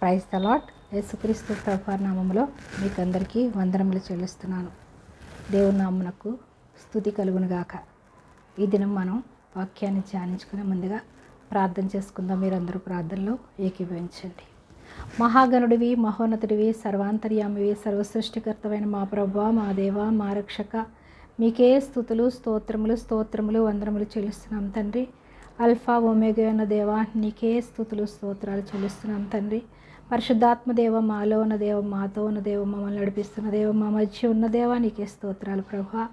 Praise తలాట్ యేసుక్రీస్తు ప్రభా నామములో మీకు అందరికీ వందనములు చెల్లిస్తున్నాను. దేవుని నామునకు స్థుతి కలుగునుగాక. ఈ దినం మనం వాక్యాన్ని ధ్యానించుకునే ముందుగా ప్రార్థన చేసుకుందాం. మీరందరూ ప్రార్థనలో ఏకీభవించండి. మహాగణుడివి మహోన్నతుడివి సర్వాంతర్యామివి సర్వసృష్టికర్తమైన మా ప్రభు మా దేవ మా రక్షక మీకే స్థుతులు స్తోత్రములు స్తోత్రములు వందనములు చెల్లిస్తున్నాం తండ్రి. అల్ఫా ఒమేగా దేవా దేవ నీకే స్థుతులు స్తోత్రాలు చెల్లిస్తున్నాం తండ్రి. పరిశుద్ధాత్మ దేవ మాలో ఉన్న దేవ మాతో ఉన్న దేవ మమ్మల్ని నడిపిస్తున్న దేవ మా మధ్య ఉన్న దేవా నీకే స్తోత్రాలు ప్రభా.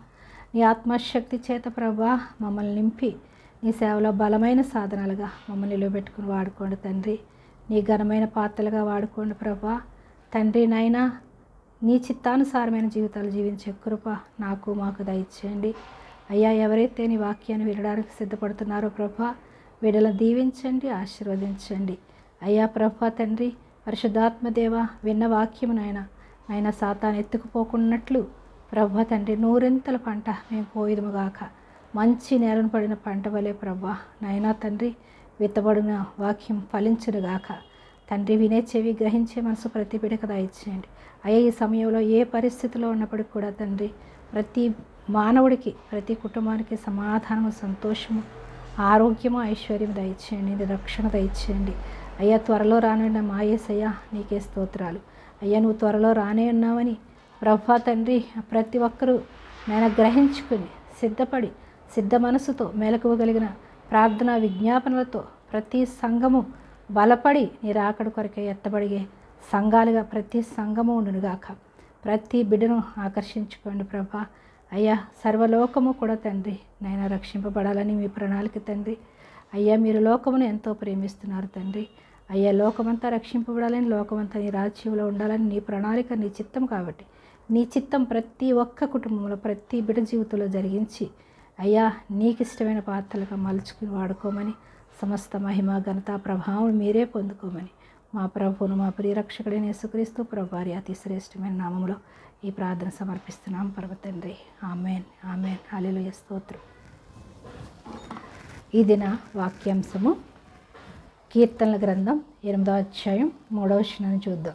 నీ ఆత్మశక్తి చేత ప్రభా మమ్మల్ని నింపి నీ సేవలో బలమైన సాధనాలుగా మమ్మల్ని నిలబెట్టుకుని వాడుకోండి తండ్రి. నీ ఘనమైన పాత్రలుగా వాడుకోండి ప్రభా. తండ్రి నాయనా నీ చిత్తానుసారమైన జీవితాలు జీవించే కృప నాకు మాకు దయచేయండి. అయ్యా ఎవరైతే నీ వాక్యాన్ని వినడానికి సిద్ధపడుతున్నారో ప్రభా వీడలను దీవించండి ఆశీర్వదించండి. అయ్యా ప్రభా తండ్రి పరిశుద్ధాత్మదేవ విన్న వాక్యం నాయన. ఆయన సాతాను ఎత్తుకుపోకున్నట్లు ప్రభా తండ్రి నూరింతల పంట మేము పోయిదముగాక మంచి నేలను పడిన పంట వలె ప్రభా నాయనా తండ్రి విత్తబడిన వాక్యం ఫలించునుగాక తండ్రి వినే చెవి గ్రహించే మనసు ప్రతి బిడక దయచేయండి అయ్యే ఈ సమయంలో ఏ పరిస్థితిలో ఉన్నప్పటికీ కూడా తండ్రి ప్రతి మానవుడికి ప్రతి కుటుంబానికి సమాధానము సంతోషము ఆరోగ్యము ఐశ్వర్యం దయచేయండి. రక్షణ దయచేయండి. అయ్యా త్వరలో రానున్న మాయేసయ్యా నీకే స్తోత్రాలు. అయ్యా నువ్వు త్వరలో రానే ఉన్నావని ప్రభా తండ్రి ప్రతి ఒక్కరూ నేను గ్రహించుకుని సిద్ధపడి సిద్ధ మనసుతో మెలకువగలిగిన ప్రార్థన విజ్ఞాపనలతో ప్రతి సంఘము బలపడి నీ రాకడ కొరకే ఎత్తబడిగే సంఘాలుగా ప్రతి సంఘము ఉండునుగాక. ప్రతి బిడ్డను ఆకర్షించుకోండి ప్రభా. అయ్యా సర్వలోకము కూడా తండ్రి నైనా రక్షింపబడాలని మీ ప్రణాళిక తండ్రి. అయ్యా మీరు లోకమును ఎంతో ప్రేమిస్తున్నారు తండ్రి. అయ్యా లోకమంతా రక్షింపబడాలని లోకమంతా నీ రాజ్యంలో ఉండాలని నీ ప్రణాళిక నీ చిత్తం కాబట్టి. నీ చిత్తం ప్రతి ఒక్క కుటుంబంలో ప్రతి బిడ్డ జీవితంలో జరిగించి అయ్యా నీకు ఇష్టమైన పాత్రలుగా మలుచుకుని వాడుకోమని సమస్త మహిమ ఘనత ప్రభావం మీరే పొందుకోమని మా ప్రభువును మా ప్రియరక్షకుడైన యేసుక్రీస్తు ప్రభువారి అతి శ్రేష్టమైన నామంలో ఈ ప్రార్థన సమర్పిస్తున్నాం. పర్వతండ్రి ఆమెన్ ఆమెన్. అలెలుయ స్తోత్రం. ఇది నా వాక్యాంశము కీర్తనల గ్రంథం ఎనిమిదో అధ్యాయం మూడవ వచనాన్ని చూద్దాం.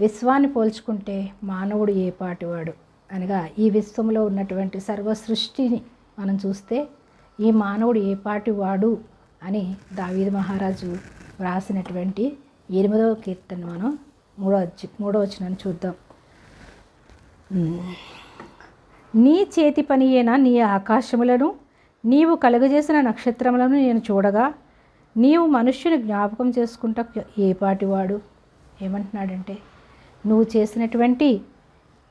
విశ్వాన్ని పోల్చుకుంటే మానవుడు ఏ పాటివాడు? అనగా ఈ విశ్వంలో ఉన్నటువంటి సర్వ సృష్టిని మనం చూస్తే ఈ మానవుడు ఏ పాటివాడు అని దావీద్ మహారాజు వ్రాసినటువంటి ఎనిమిదవ కీర్తన మనం మూడో అధ్య మూడో వచనాన్ని చూద్దాం. నీ చేతి పని నీ ఆకాశములను? నీవు కలుగజేసిన నక్షత్రములను నేను చూడగా నీవు మనుష్యుని జ్ఞాపకం చేసుకుంటా ఏ పాటివాడు ఏమంటున్నాడంటే నువ్వు చేసినటువంటి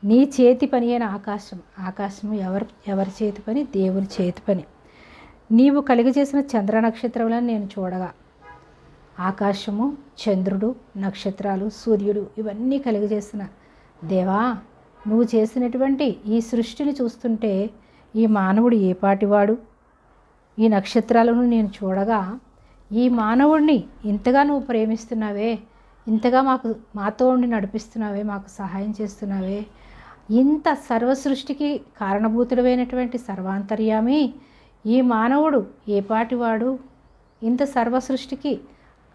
నీ చేతి పని అయిన ఆకాశం. ఆకాశం ఎవరి ఎవరి చేతి పని? దేవుని చేతి పని. నీవు కలిగజేసిన చంద్ర నక్షత్రములను నేను చూడగా ఆకాశము చంద్రుడు నక్షత్రాలు సూర్యుడు ఇవన్నీ కలిగజేసిన దేవా నువ్వు చేసినటువంటి ఈ సృష్టిని చూస్తుంటే ఈ మానవుడు ఏ పాటివాడు ఈ నక్షత్రాలను నేను చూడగా ఈ మానవుడిని ఇంతగా నువ్వు ప్రేమిస్తున్నావే ఇంతగా మాకు మాతో ఉండి నడిపిస్తున్నావే మాకు సహాయం చేస్తున్నావే. ఇంత సర్వ సృష్టికి కారణభూతుడమైనటువంటి సర్వాంతర్యామి ఈ మానవుడు ఏ పాటివాడు? ఇంత సర్వ సృష్టికి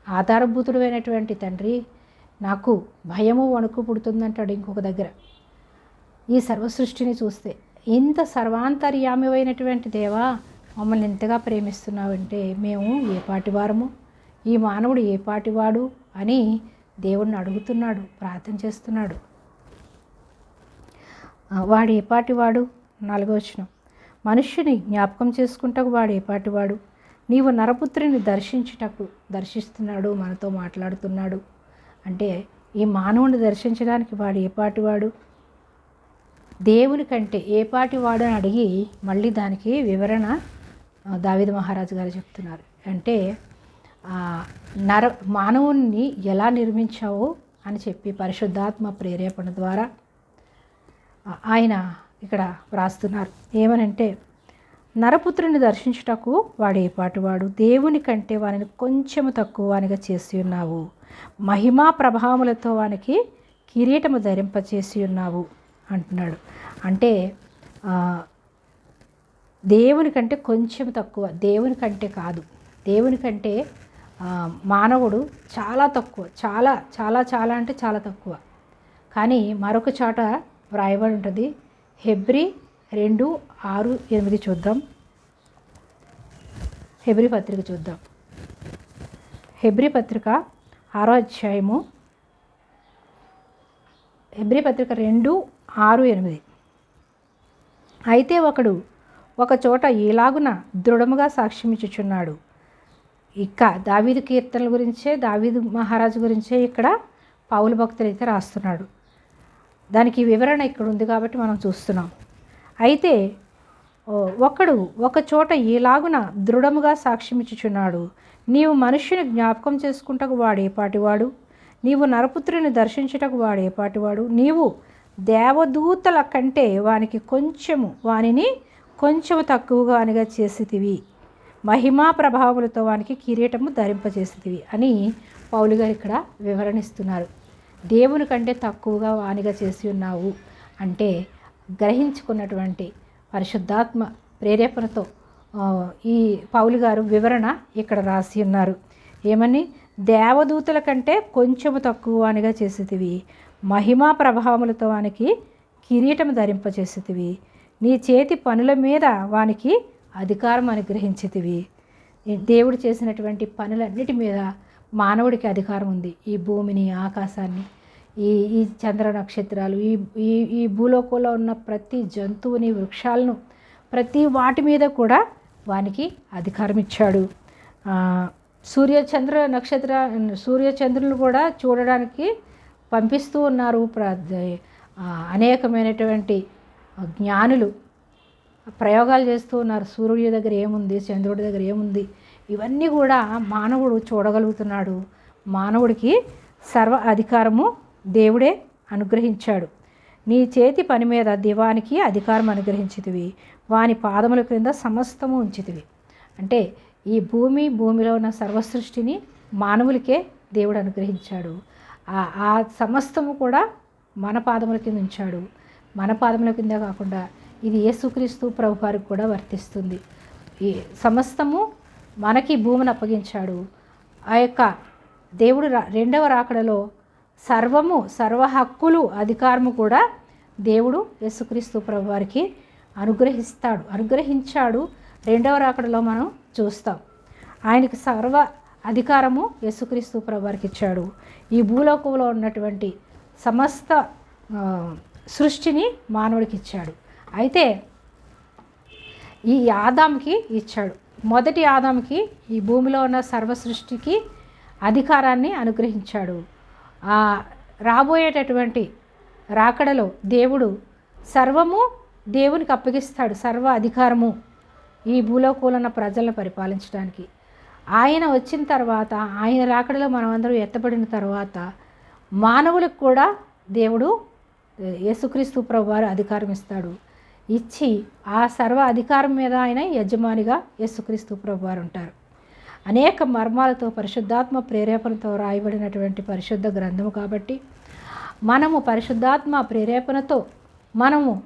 ఆధారభూతుడమైనటువంటి తండ్రి నాకు భయము వణుకు పుడుతుందంటాడు ఇంకొక దగ్గర. ఈ సర్వ సృష్టిని చూస్తే ఇంత సర్వాంతర్యామివైనటువంటి దేవా మమ్మల్ని ఎంతగా ప్రేమిస్తున్నావంటే మేము ఏ పాటివారము ఈ మానవుడు ఏ పాటివాడు అని దేవుణ్ణి అడుగుతున్నాడు ప్రార్థన చేస్తున్నాడు. వాడు ఏ పాటివాడు నాలుగవచనం మనుష్యుని జ్ఞాపకం చేసుకుంటకు వాడు ఏ పాటివాడు నీవు నరపుత్రిని దర్శించుటకు దర్శిస్తున్నాడు మనతో మాట్లాడుతున్నాడు. అంటే ఈ మానవుని దర్శించడానికి వాడు ఏ పాటివాడు దేవుని కంటే ఏ పాటివాడు అని అడిగి మళ్ళీ దానికి వివరణ దావిద మహారాజు గారు చెప్తున్నారు. అంటే నర మానవుణ్ణి ఎలా నిర్మించావో అని చెప్పి పరిశుద్ధాత్మ ప్రేరేపణ ద్వారా ఆయన ఇక్కడ వ్రాస్తున్నారు. ఏమనంటే నరపుత్రుని దర్శించుటకు వాడు ఏ దేవుని కంటే వానిని కొంచెము తక్కువ వానిగా చేసి ఉన్నావు. మహిమా ప్రభావములతో వానికి కిరీటము ధరింపచేసి ఉన్నావు అంటున్నాడు. అంటే దేవుని కంటే కొంచెం తక్కువ. దేవుని కంటే కాదు. దేవుని కంటే మానవుడు చాలా తక్కువ. చాలా చాలా చాలా అంటే చాలా తక్కువ. కానీ మరొక చోట వ్రాయబడి ఉంటుంది హెబ్రి రెండు ఆరు ఎనిమిది చూద్దాం. హెబ్రి పత్రిక చూద్దాం. హెబ్రి పత్రిక ఆరో అధ్యాయము. హెబ్రి పత్రిక రెండు ఆరు ఎనిమిది. అయితే ఒకడు ఒక చోట దృఢముగా సాక్ష్యమిచ్చుచున్నాడు. ఇక దావీదు కీర్తనల గురించే దావీదు మహారాజు గురించే ఇక్కడ పావుల భక్తులు అయితే రాస్తున్నాడు. దానికి వివరణ ఇక్కడ ఉంది కాబట్టి మనం చూస్తున్నాం. అయితే ఒకడు ఒక చోట ఎలాగున దృఢముగా సాక్ష్యమిచ్చుచున్నాడు. నీవు మనుష్యుని జ్ఞాపకం చేసుకుంటకు వాడేపాటివాడు నీవు నరపుత్రుని దర్శించుటకు వాడేపాటివాడు నీవు దేవదూతల కంటే వానికి కొంచెము వానిని కొంచెం తక్కువగానిగా చేసితివి మహిమా ప్రభావములతో వానికి కిరీటము ధరింపజేసితివి అని పౌలు గారు ఇక్కడ వివరణిస్తున్నారు. దేవుని కంటే తక్కువగా వానిగా చేసి ఉన్నావు అంటే గ్రహించుకున్నటువంటి పరిశుద్ధాత్మ ప్రేరేపణతో ఈ పౌలు గారు వివరణ ఇక్కడ రాసి ఉన్నారు. ఏమని? దేవదూతల కంటే కొంచెం తక్కువ వానిగా చేసేటివి. మహిమా ప్రభావములతో వానికి కిరీటం ధరింపచేసేటివి నీ చేతి పనుల మీద వానికి అధికారం అనుగ్రహించేటివి దేవుడు చేసినటువంటి పనులన్నిటి మీద మానవుడికి అధికారం ఉంది. ఈ భూమిని ఆకాశాన్ని ఈ ఈ చంద్ర నక్షత్రాలు ఈ ఈ ఈ భూలోకంలో ఉన్న ప్రతి జంతువుని వృక్షాలను ప్రతి వాటి మీద కూడా వానికి అధికారం ఇచ్చాడు. సూర్యచంద్ర సూర్య చంద్ర నక్షత్ర సూర్యచంద్రులు కూడా చూడడానికి పంపిస్తూ ఉన్నారు. ప్ర అనేకమైనటువంటి జ్ఞానులు ప్రయోగాలు చేస్తూ ఉన్నారు. సూర్యుడి దగ్గర ఏముంది? చంద్రుడి దగ్గర ఏముంది? ఇవన్నీ కూడా మానవుడు చూడగలుగుతున్నాడు. మానవుడికి సర్వ అధికారము దేవుడే అనుగ్రహించాడు. నీ చేతి పని మీద దివానికి అధికారం అనుగ్రహించితివి. వాని పాదముల క్రింద సమస్తము ఉంచితివి. అంటే ఈ భూమి భూమిలో ఉన్న సర్వసృష్టిని మానవులకే దేవుడు అనుగ్రహించాడు. ఆ- ఆ సమస్తము కూడా మన పాదముల కింద ఉంచాడు. మన పాదముల కింద కాకుండా ఇది యేసుక్రీస్తు ప్రభు వారికి కూడా వర్తిస్తుంది. ఈ సమస్తము మనకి భూమిని అప్పగించాడు. ఆ యొక్క దేవుడు రా- రెండవ రాకడలో సర్వము సర్వ హక్కులు అధికారము కూడా దేవుడు యేసుక్రీస్తు ప్రభు వారికి అనుగ్రహిస్తాడు అనుగ్రహించాడు. రెండవ రాకడలో మనం చూస్తాం. ఆయనకి సర్వ అధికారము యేసుక్రీస్తు ప్రభు వారికి ఇచ్చాడు. ఈ భూలోకంలో ఉన్నటువంటి సమస్త సృష్టిని మానవుడికి ఇచ్చాడు. అయితే ఈ ఆదాంకి ఇచ్చాడు. మొదటి ఆదాంకి ఈ భూమిలో ఉన్న సర్వ సృష్టికి అధికారాన్ని అనుగ్రహించాడు. ఆ రాబోయేటటువంటి రాకడలో దేవుడు సర్వము దేవునికి అప్పగిస్తాడు. సర్వ అధికారము ఈ భూలోకూలన్న ప్రజలను పరిపాలించడానికి. ఆయన వచ్చిన తర్వాత ఆయన రాకడలో మనమందరం ఎత్తబడిన తర్వాత మానవులకు కూడా దేవుడు యేసుక్రీస్తు ప్రభు వారు అధికారం ఇస్తాడు. ఇచ్చి ఆ సర్వ అధికారం మీద ఆయన యజమానిగా యేసుక్రీస్తు ప్రభు వారు ఉంటారు. అనేక మర్మాలతో పరిశుద్ధాత్మ ప్రేరేపణతో రాయబడినటువంటి పరిశుద్ధ గ్రంథము కాబట్టి మనము పరిశుద్ధాత్మ ప్రేరేపణతో మనము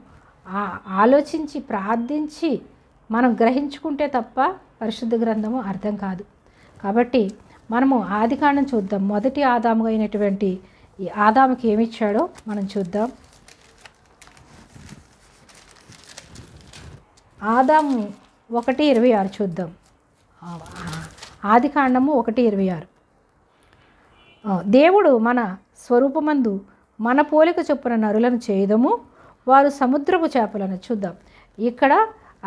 ఆలోచించి ప్రార్థించి మనం గ్రహించుకుంటే తప్ప పరిశుద్ధ గ్రంథము అర్థం కాదు. కాబట్టి మనము ఆది కాండం చూద్దాం. మొదటి ఆదాము అయినటువంటి ఈ ఆదాముకి ఏమి ఇచ్చాడో మనం చూద్దాం. ఆదాము ఒకటి ఇరవై ఆరు చూద్దాం. ఆది కాండము ఒకటి ఇరవై ఆరు. దేవుడు మన స్వరూపమందు మన పోలిక చొప్పున నరులను చేయదము వారు సముద్రపు చేపలను చూద్దాం. ఇక్కడ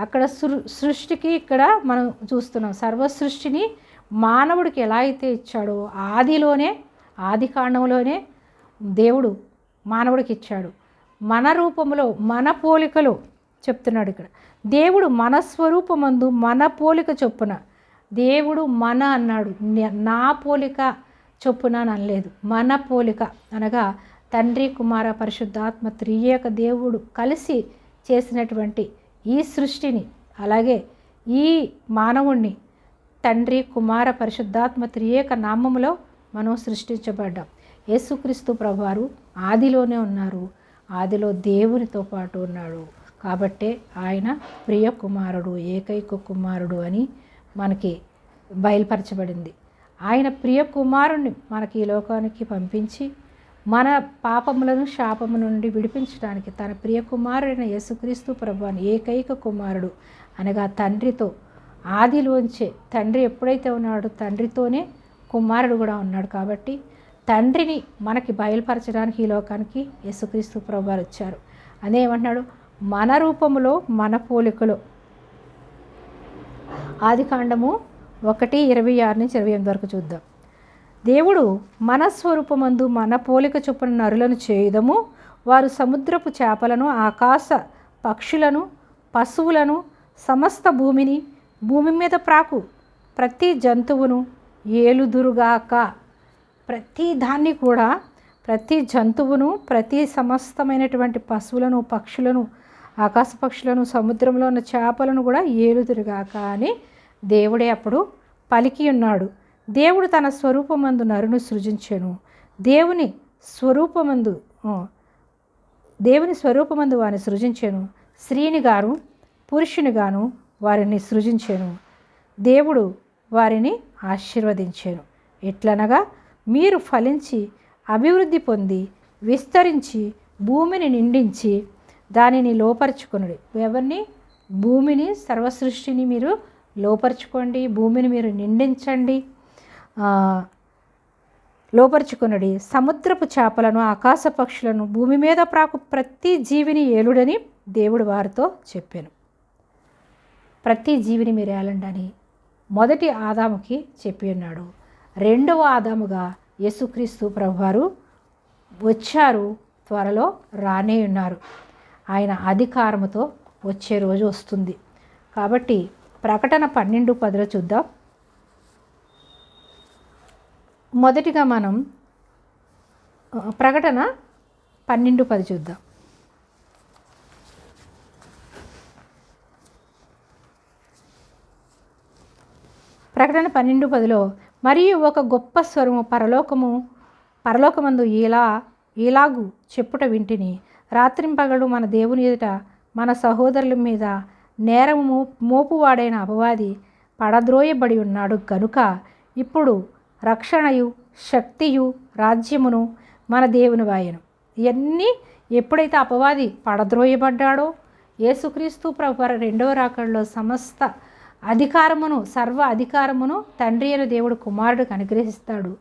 అక్కడ సృ సృష్టికి ఇక్కడ మనం చూస్తున్నాం. సర్వ సృష్టిని మానవుడికి ఎలా అయితే ఇచ్చాడో ఆదిలోనే ఆది కాండంలోనే దేవుడు మానవుడికి ఇచ్చాడు. మన రూపంలో మన పోలికలో చెప్తున్నాడు ఇక్కడ. దేవుడు మన స్వరూపమందు మన పోలిక చొప్పున దేవుడు మన అన్నాడు. నా పోలిక చొప్పున అని అనలేదు. మన పోలిక అనగా తండ్రి కుమార పరిశుద్ధాత్మ త్రియేక దేవుడు కలిసి చేసినటువంటి ఈ సృష్టిని అలాగే ఈ మానవుణ్ణి తండ్రి కుమార పరిశుద్ధాత్మ త్రియేక నామములో మనం సృష్టించబడ్డాం. యేసుక్రీస్తు ప్రభువారు ఆదిలోనే ఉన్నారు. ఆదిలో దేవునితో పాటు ఉన్నాడు. కాబట్టే ఆయన ప్రియ కుమారుడు ఏకైక కుమారుడు అని మనకి బయలుపరచబడింది. ఆయన ప్రియ కుమారుణ్ణి మనకి ఈ లోకానికి పంపించి మన పాపములను శాపము నుండి విడిపించడానికి తన ప్రియ కుమారుడైన యేసుక్రీస్తు ప్రభువాని ఏకైక కుమారుడు అనగా తండ్రితో ఆదిలోంచే తండ్రి ఎప్పుడైతే ఉన్నాడో తండ్రితోనే కుమారుడు కూడా ఉన్నాడు. కాబట్టి తండ్రిని మనకి బయలుపరచడానికి ఈ లోకానికి యేసుక్రీస్తు ప్రభువారు వచ్చారు. అదేమంటున్నాడు మన రూపములో మన పోలికలో. ఆది కాండము ఒకటి ఇరవై ఆరు నుంచి ఇరవై ఎనిమిది వరకు చూద్దాం. దేవుడు మన స్వరూపమందు మన పోలిక చొప్పున నరులను చేయదము వారు సముద్రపు చేపలను ఆకాశ పక్షులను పశువులను సమస్త భూమిని భూమి మీద ప్రాకు ప్రతి జంతువును ఏలుదురుగాక. ప్రతి దాన్ని కూడా ప్రతి జంతువును ప్రతి సమస్తమైనటువంటి పశువులను పక్షులను ఆకాశ పక్షులను సముద్రంలో ఉన్న చేపలను కూడా ఏలుదురుగాక అని దేవుడే అప్పుడు పలికి ఉన్నాడు. దేవుడు తన స్వరూపమందు నరును సృజించెను. దేవుని స్వరూపమందు దేవుని స్వరూపమందు వారిని సృజించెను. స్త్రీని గాను పురుషుని గాను వారిని సృజించెను. దేవుడు వారిని ఆశీర్వదించాను. ఎట్లనగా మీరు ఫలించి అభివృద్ధి పొంది విస్తరించి భూమిని నిండించి దానిని లోపరుచుకొనుడి. ఎవరిని? భూమిని సర్వసృష్టిని మీరు లోపరుచుకోండి భూమిని మీరు నిండించండి. లోపరుచుకునుడి లోపరుచుకొనుడి. సముద్రపు చేపలను ఆకాశ పక్షులను భూమి మీద ప్రాకు ప్రతి జీవిని ఏలుడని దేవుడు వారితో చెప్పాను. ప్రతి జీవిని మీరు ఏలండి అని మొదటి ఆదాముకి చెప్పి ఉన్నాడు. రెండవ ఆదాముగా యేసుక్రీస్తు ప్రభువారు వచ్చారు త్వరలో రానే ఉన్నారు. ఆయన అధికారముతో వచ్చే రోజు వస్తుంది. కాబట్టి ప్రకటన పన్నెండు పదిలో చూద్దాం. మొదటిగా మనం ప్రకటన పన్నెండు పది చూద్దాం. ప్రకటన పన్నెండు పదిలో మరియు ఒక గొప్ప స్వరము పరలోకము పరలోకమందు ఇలా ఇలాగు చెప్పుట వింటిని. రాత్రింపగలు మన దేవుని ఎదుట మన సహోదరుల మీద నేరము మోపువాడైన అపవాది పడద్రోయబడి ఉన్నాడు. కనుక ఇప్పుడు రక్షణయు శక్తియు రాజ్యమును మన దేవుని వాయను. ఇవన్నీ ఎప్పుడైతే అపవాది పడద్రోయబడ్డాడో యేసుక్రీస్తు ప్రభు రెండవ రాకడలో సమస్త అధికారమును సర్వ అధికారమును తండ్రి అయిన దేవుడు కుమారుడికి అనుగ్రహిస్తాడు.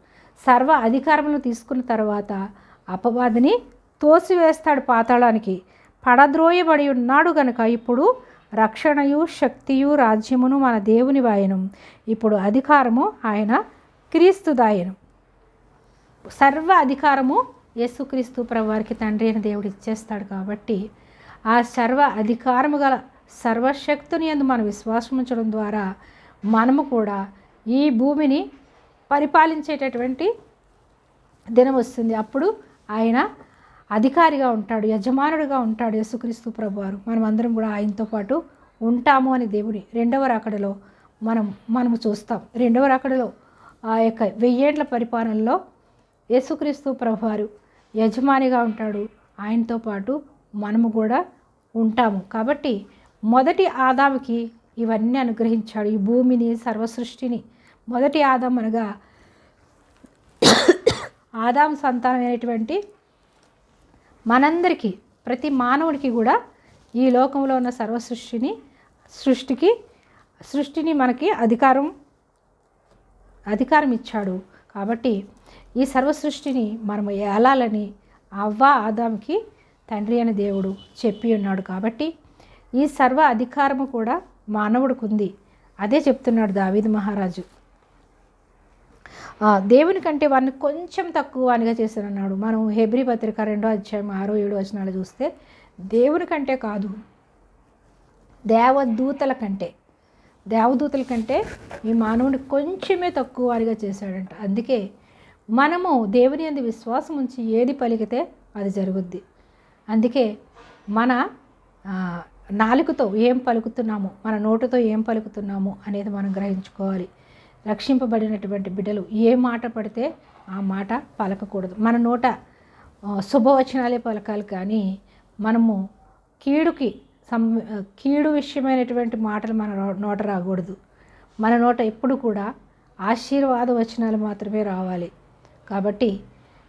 సర్వ అధికారమును తీసుకున్న తర్వాత అపవాదిని తోసివేస్తాడు పాతాళానికి. పడద్రోయబడి ఉన్నాడు గనుక ఇప్పుడు రక్షణయు శక్తియు రాజ్యమును మన దేవుని వాయను. ఇప్పుడు అధికారము ఆయన క్రీస్తుదాయను. సర్వ అధికారము యేసుక్రీస్తు ప్రవారికి తండ్రి అయిన దేవుడు ఇచ్చేస్తాడు కాబట్టి ఆ సర్వ అధికారము గల సర్వశక్తుని అందు మనం విశ్వాసం ఉంచడం ద్వారా మనము కూడా ఈ భూమిని పరిపాలించేటటువంటి దినం వస్తుంది. అప్పుడు ఆయన అధికారిగా ఉంటాడు యజమానుడిగా ఉంటాడు యేసుక్రీస్తు ప్రభువారు. మనం అందరం కూడా ఆయనతో పాటు ఉంటాము అని దేవుని రెండవ రాకడలో మనం మనము చూస్తాం. రెండవ రాకడలో ఆ యొక్క వెయ్యేండ్ల పరిపాలనలో యేసుక్రీస్తు ప్రభువారు యజమానిగా ఉంటాడు. ఆయనతో పాటు మనము కూడా ఉంటాము. కాబట్టి మొదటి ఆదాముకి ఇవన్నీ అనుగ్రహించాడు. ఈ భూమిని సర్వసృష్టిని మొదటి ఆదాం అనగా ఆదాం సంతానమైనటువంటి మనందరికీ ప్రతి మానవుడికి కూడా ఈ లోకంలో ఉన్న సర్వ సృష్టిని సృష్టికి సృష్టిని మనకి అధికారం అధికారం ఇచ్చాడు. కాబట్టి ఈ సర్వ సృష్టిని మనం ఏలాలని అవ్వ ఆదాంకి తండ్రి అని దేవుడు చెప్పి ఉన్నాడు. కాబట్టి ఈ సర్వ అధికారము కూడా మానవుడికుంది. అదే చెప్తున్నాడు దావీద్ మహారాజు. దేవుని కంటే వారిని కొంచెం తక్కువ అనిగా చేశానన్నాడు. మనం హెబ్రి పత్రిక రెండో అధ్యాయం ఆరో ఏడు వచనాలు చూస్తే దేవుని కంటే కాదు దేవదూతల కంటే దేవదూతల కంటే ఈ మానవుని కొంచెమే తక్కువ వారిగా చేశాడంట. అందుకే మనము దేవుని అందు విశ్వాసం ఉంచి ఏది పలికితే అది జరుగుద్ది. అందుకే మన నాలుగుతో నాలుకతో ఏం పలుకుతున్నాము మన నోటుతో ఏం పలుకుతున్నాము అనేది మనం గ్రహించుకోవాలి. రక్షింపబడినటువంటి బిడ్డలు ఏ మాట పడితే ఆ మాట పలకకూడదు. మన నోట శుభవచనాలే పలకాలి కానీ మనము కీడుకి సం కీడు విషయమైనటువంటి మాటలు మన నోట రాకూడదు. మన నోట ఎప్పుడు కూడా ఆశీర్వాద వచనాలు మాత్రమే రావాలి. కాబట్టి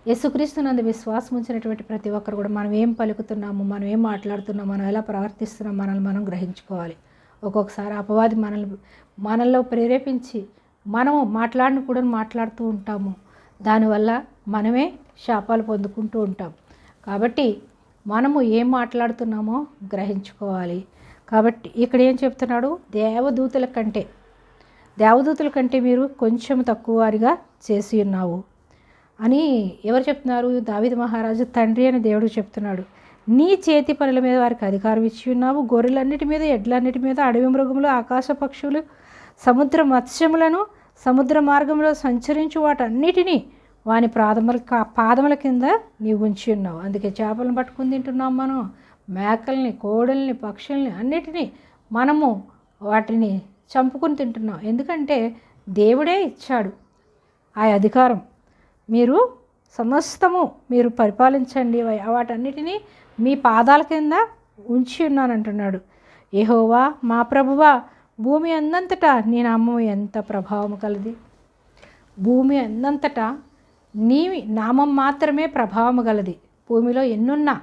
యేసుక్రీస్తు నందు విశ్వాసం ఉంచినటువంటి ప్రతి ఒక్కరు కూడా మనం ఏం పలుకుతున్నాము మనం ఏం మాట్లాడుతున్నాము మనం ఎలా ప్రవర్తిస్తున్నాం మనల్ని మనం గ్రహించుకోవాలి. ఒక్కొక్కసారి అపవాది మనల్ని మనల్లో ప్రేరేపించి మనము మాట్లాడిన కూడా మాట్లాడుతూ ఉంటాము. దానివల్ల మనమే శాపాలు పొందుకుంటూ ఉంటాం. కాబట్టి మనము ఏం మాట్లాడుతున్నామో గ్రహించుకోవాలి. కాబట్టి ఇక్కడ ఏం చెప్తున్నాడు? దేవదూతల కంటే దేవదూతల కంటే మీరు కొంచెం తక్కువ వారిగా చేసి ఉన్నావు. అని ఎవరు చెప్తున్నారు? దావిద మహారాజు తండ్రి అని దేవుడు చెప్తున్నాడు. నీ చేతి పనుల మీద వారికి అధికారం ఇచ్చి ఉన్నావు. గొర్రెలన్నిటి మీద ఎడ్లన్నిటి మీద అడవి మృగములు ఆకాశ పక్షులు సముద్ర మత్స్యములను సముద్ర మార్గంలో సంచరించు వాటన్నిటినీ వాని ప్రాథముల పాదముల కింద నీవు ఉంచి ఉన్నావు. అందుకే చేపలను పట్టుకుని తింటున్నాం మనం. మేకల్ని కోడల్ని పక్షుల్ని అన్నిటినీ మనము వాటిని చంపుకుని తింటున్నాం. ఎందుకంటే దేవుడే ఇచ్చాడు ఆ అధికారం. మీరు సమస్తము మీరు పరిపాలించండి వాటన్నిటినీ మీ పాదాల కింద ఉంచి ఉన్నానంటున్నాడు. ఏహోవా మా ప్రభువా భూమి అందంతటా నీ నామం ఎంత ప్రభావం కలది? భూమి అందంతటా నీ నామం మాత్రమే ప్రభావం గలది. భూమిలో ఎన్నున్నా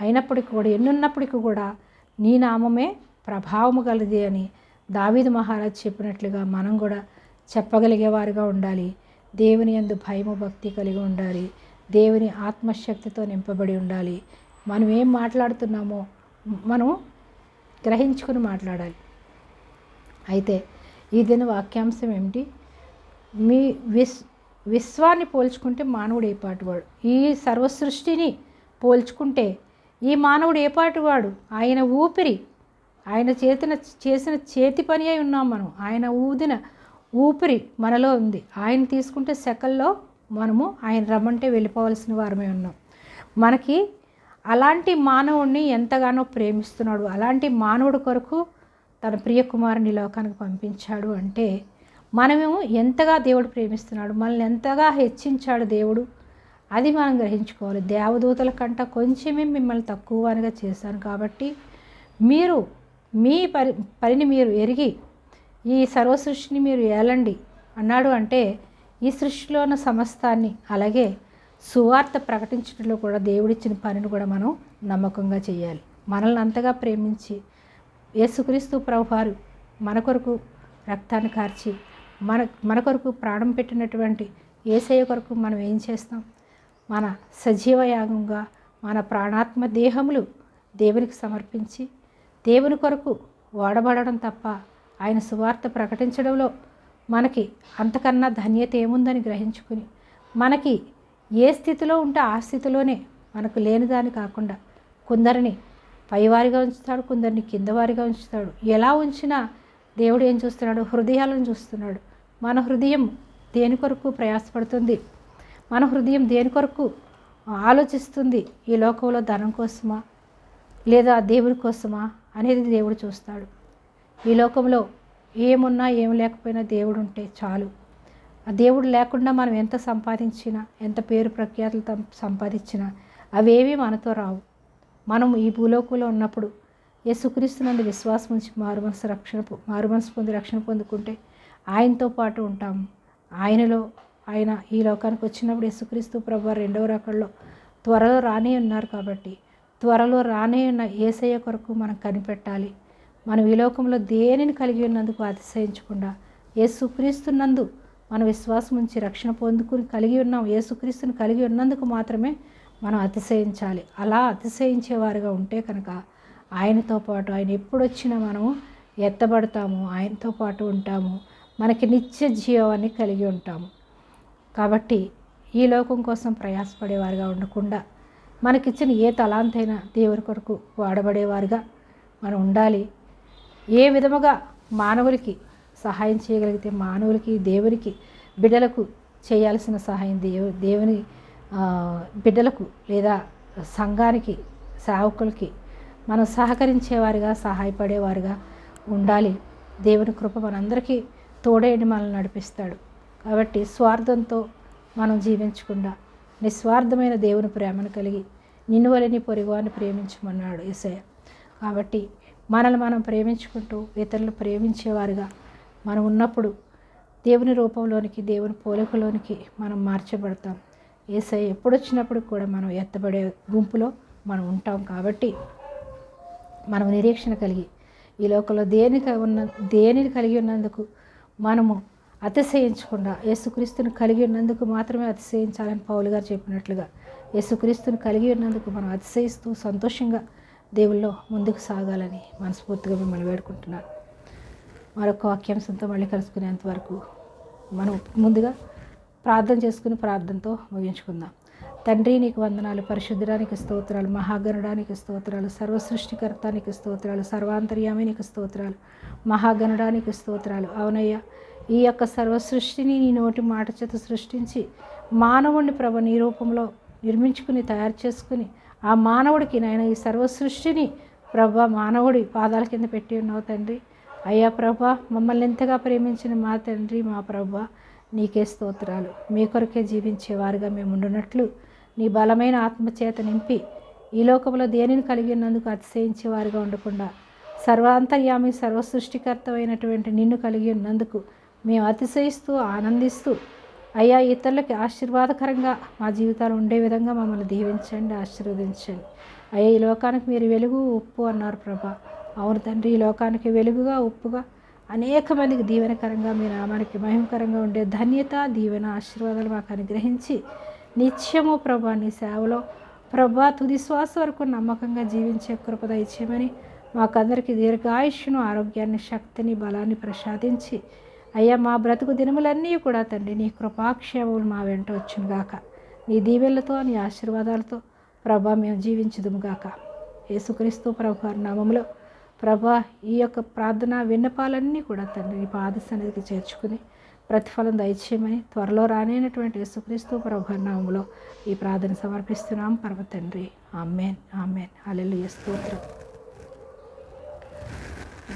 అయినప్పటికీ కూడా ఎన్నున్నప్పటికీ కూడా నీ నామమే ప్రభావము గలది అని దావీదు మహారాజ్ చెప్పినట్లుగా మనం కూడా చెప్పగలిగేవారుగా ఉండాలి. దేవుని ఎందు భయము భక్తి కలిగి ఉండాలి. దేవుని ఆత్మశక్తితో నింపబడి ఉండాలి. మనం ఏం మాట్లాడుతున్నామో మనం గ్రహించుకుని మాట్లాడాలి. అయితే ఈ దిన వాక్యాంశం ఏమిటి? మీ విస్ విశ్వాన్ని పోల్చుకుంటే మానవుడు ఏపాటివాడు ఈ సర్వసృష్టిని పోల్చుకుంటే ఈ మానవుడు ఏపాటివాడు ఆయన ఊపిరి ఆయన చేతిన చేసిన చేతి పని అయి ఉన్నాం మనం. ఆయన ఊదిన ఊపిరి మనలో ఉంది. ఆయన తీసుకుంటే సెకల్లో మనము ఆయన రమ్మంటే వెళ్ళిపోవలసిన వారమే ఉన్నాం. మనకి అలాంటి మానవుడిని ఎంతగానో ప్రేమిస్తున్నాడు. అలాంటి మానవుడి కొరకు తన ప్రియకుమారుని లోకానికి పంపించాడు అంటే మనమేమో ఎంతగా దేవుడు ప్రేమిస్తున్నాడు మనల్ని ఎంతగా హెచ్చించాడు దేవుడు అది మనం గ్రహించుకోవాలి. దేవదూతల కంట కొంచెమే మిమ్మల్ని తక్కువగా చేశాను కాబట్టి మీరు మీ పరి పనిని మీరు ఎరిగి ఈ సర్వసృష్టిని మీరు ఏలండి? అన్నాడు అంటే ఈ సృష్టిలో ఉన్న సమస్తాన్ని అలాగే సువార్త ప్రకటించడంలో కూడా దేవుడిచ్చిన పనిని కూడా మనం నమ్మకంగా చేయాలి. మనల్ని అంతగా ప్రేమించి యేసుక్రీస్తు ప్రభువారు మన కొరకు రక్తాన్ని కార్చి మన మన కొరకు ప్రాణం పెట్టినటువంటి ఏసయ్య కొరకు మనం ఏం చేస్తాం? మన సజీవ యాగంగా మన ప్రాణాత్మ దేహములు దేవునికి సమర్పించి దేవుని కొరకు వాడబడడం తప్ప ఆయన సువార్త ప్రకటించడంలో మనకి అంతకన్నా ధన్యత ఏముందని గ్రహించుకుని మనకి ఏ స్థితిలో ఉంటే ఆ స్థితిలోనే మనకు లేనిదాని కాకుండా కొందరిని పైవారిగా ఉంచుతాడు కొందరిని కిందవారిగా ఉంచుతాడు. ఎలా ఉంచినా దేవుడు ఏం చూస్తున్నాడు? హృదయాలను చూస్తున్నాడు. మన హృదయం దేని కొరకు ప్రయాసపడుతుంది? మన హృదయం దేని కొరకు ఆలోచిస్తుంది? ఈ లోకంలో ధనం కోసమా? లేదా దేవుడి కోసమా? అనేది దేవుడు చూస్తాడు. ఈ లోకంలో ఏమున్నా ఏం లేకపోయినా దేవుడు ఉంటే చాలు. ఆ దేవుడు లేకుండా మనం ఎంత సంపాదించినా ఎంత పేరు ప్రఖ్యాతులు సంపాదించినా అవేవి మనతో రావు. మనం ఈ భూలోకంలో ఉన్నప్పుడు యేసుక్రీస్తునందు విశ్వాసం ఉంచి మారుమనసు రక్షణ మారుమనసు పొంది రక్షణ పొందుకుంటే ఆయనతో పాటు ఉంటాము ఆయనలో ఆయన ఈ లోకానికి వచ్చినప్పుడు యేసుక్రీస్తు ప్రభు రెండవ రకంలో త్వరలో రానే ఉన్నారు కాబట్టి త్వరలో రానే ఉన్న ఏసయ్య కొరకు మనం కనిపెట్టాలి. మనం ఈ లోకంలో దేనిని కలిగి ఉన్నందుకు అతిశయించకుండా ఏసుక్రీస్తున్నందు మన విశ్వాసం ఉంచి రక్షణ పొందుకుని కలిగి ఉన్నాం. ఏసుక్రీస్తుని కలిగి ఉన్నందుకు మాత్రమే మనం అతిశయించాలి. అలా అతిశయించేవారుగా ఉంటే కనుక ఆయనతో పాటు ఆయన ఎప్పుడు వచ్చినా మనము ఎత్తబడతాము ఆయనతో పాటు ఉంటాము మనకి నిత్య జీవాన్ని కలిగి ఉంటాము. కాబట్టి ఈ లోకం కోసం ప్రయాసపడేవారుగా ఉండకుండా మనకిచ్చిన ఏ తలాంతైనా దేవుని కొరకు వాడబడేవారుగా మనం ఉండాలి. ఏ విధముగా మానవులకి సహాయం చేయగలిగితే మానవులకి దేవునికి బిడ్డలకు చేయాల్సిన సహాయం దేవు దేవుని బిడ్డలకు లేదా సంఘానికి సేవకులకి మనం సహకరించేవారిగా సహాయపడేవారుగా ఉండాలి. దేవుని కృప మనందరికీ తోడేని మనల్ని నడిపిస్తాడు. కాబట్టి స్వార్థంతో మనం జీవించకుండా నిస్వార్థమైన దేవుని ప్రేమను కలిగి నిన్ను వలని పొరుగువాన్ని ప్రేమించమన్నాడు ఇసయ కాబట్టి మనల్ని మనం ప్రేమించుకుంటూ ఇతరులు ప్రేమించేవారుగా మనం ఉన్నప్పుడు దేవుని రూపంలోనికి దేవుని పోలికలోనికి మనం మార్చబడతాం. ఏసై ఎప్పుడు వచ్చినప్పుడు కూడా మనం ఎత్తబడే గుంపులో మనం ఉంటాం కాబట్టి మనం నిరీక్షణ కలిగి ఈ లోకంలో దేనికి ఉన్న దేనిని కలిగి ఉన్నందుకు మనము అతిశయించకుండా యేసుక్రీస్తుని కలిగి ఉన్నందుకు మాత్రమే అతిశయించాలని పౌలు గారు చెప్పినట్లుగా యేసుక్రీస్తుని కలిగి ఉన్నందుకు మనం అతిశయిస్తూ సంతోషంగా దేవుల్లో ముందుకు సాగాలని మనస్ఫూర్తిగా మిమ్మల్ని వేడుకుంటున్నాను. మరొక వాక్యాంశంతో మళ్ళీ కలుసుకునేంత వరకు మనం ముందుగా ప్రార్థన చేసుకుని ప్రార్థనతో ముగించుకుందాం. తండ్రి నీకు వందనాలు. పరిశుద్ధడానికి స్తోత్రాలు. మహాగణడానికి స్తోత్రాలు. సర్వసృష్టికర్తానికి స్తోత్రాలు. సర్వాంతర్యామినికి స్తోత్రాలు. మహాగణడానికి స్తోత్రాలు. అవునయ్యా ఈ యొక్క సర్వ సృష్టిని నీ నోటి మాట చేత సృష్టించి మానవుణ్ణి ప్రభ నీ రూపంలో నిర్మించుకుని తయారు చేసుకుని ఆ మానవుడికి నాయన ఈ సర్వ సృష్టిని ప్రభ మానవుడి పాదాల కింద పెట్టి ఉన్నావు తండ్రి. అయ్యా ప్రభ మమ్మల్ని ఎంతగా ప్రేమించిన మా తండ్రి మా ప్రభ నీకే స్తోత్రాలు. మీ కొరకే జీవించేవారుగా మేము ఉండునట్లు నీ బలమైన ఆత్మచేత నింపి ఈ లోకంలో దేనిని కలిగి ఉన్నందుకు అతిశయించేవారుగా ఉండకుండా సర్వాంతర్యామి సర్వసృష్టికర్తమైనటువంటి నిన్ను కలిగి ఉన్నందుకు మేము అతిశయిస్తూ ఆనందిస్తూ అయ్యా ఇతరులకి ఆశీర్వాదకరంగా మా జీవితాలు ఉండే విధంగా మమ్మల్ని దీవించండి ఆశీర్వదించండి. అయ్యా ఈ లోకానికి మీరు వెలుగు ఉప్పు అన్నారు ప్రభా. అవును తండ్రి ఈ లోకానికి వెలుగుగా ఉప్పుగా అనేక మందికి దీవెనకరంగా మీ నామానికి మహిమకరంగా ఉండే ధన్యత దీవెన ఆశీర్వాదాలు మాకు అనుగ్రహించి నిత్యము ప్రభా నీ సేవలో ప్రభా తుది శ్వాస వరకు నమ్మకంగా జీవించే కృప దయచేయమని మాకందరికీ దీర్ఘాయుష్ను ఆరోగ్యాన్ని శక్తిని బలాన్ని ప్రసాదించి అయ్యా మా బ్రతుకు దినములన్నీ కూడా తండ్రి నీ కృపాక్షేమములు మా వెంట వచ్చునుగాక. నీ దీవెళ్ళతో నీ ఆశీర్వాదాలతో ప్రభా మేము జీవించదుముగాక. యేసుక్రీస్తు ప్రభు వారి నామములో ప్రభా ఈ యొక్క ప్రార్థన విన్నపాలన్నీ కూడా తండ్రి నీ పాద సన్నిధికి చేర్చుకుని ప్రతిఫలం దయచేయమని త్వరలో రానైనటువంటి యేసుక్రీస్తు ప్రభు నామములో ఈ ప్రార్థన సమర్పిస్తున్నాం. పరమ తండ్రి ఆమెన్ ఆమెన్. అల్లెలు స్తోత్రం.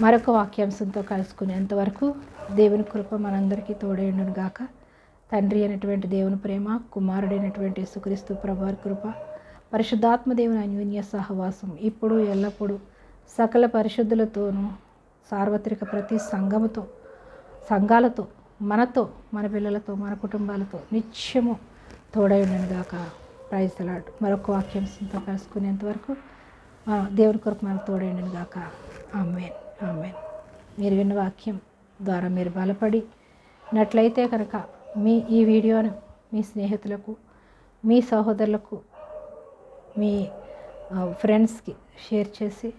మరొక వాక్యాంశంతో కలుసుకునేంతవరకు దేవుని కృప మనందరికీ తోడైండును గాక తండ్రి అయినటువంటి దేవుని ప్రేమ కుమారుడైనటువంటి యేసుక్రీస్తు ప్రభారి కృప పరిశుద్ధాత్మ దేవుని అన్యోన్య సహవాసం ఇప్పుడు ఎల్లప్పుడూ సకల పరిశుద్ధులతోనూ సార్వత్రిక ప్రతి సంఘముతో సంఘాలతో మనతో మన పిల్లలతో మన కుటుంబాలతో నిత్యము తోడై ఉండను గాక ప్రైజ్లాడు మరొక వాక్యాంశంతో కలుసుకునేంత వరకు దేవుని కొరకు మనకు తోడై గాక ఆమెన్ ఆమెన్ మీరు విన్న వాక్యం ద్వారా మీరు బలపడి నట్లయితే కనుక మీ ఈ వీడియోను మీ స్నేహితులకు మీ సహోదరులకు మీ ఫ్రెండ్స్కి షేర్ చేసి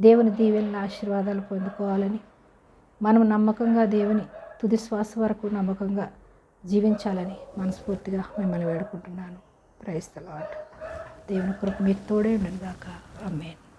దేవుని దీవెనల ఆశీర్వాదాలు పొందుకోవాలని మనం నమ్మకంగా దేవుని తుది శ్వాస వరకు నమ్మకంగా జీవించాలని మనస్ఫూర్తిగా మిమ్మల్ని వేడుకుంటున్నాను. ప్రైస్తలాట్ దేవుని కృప మీకు తోడే ఉండను గాక అమ్మేను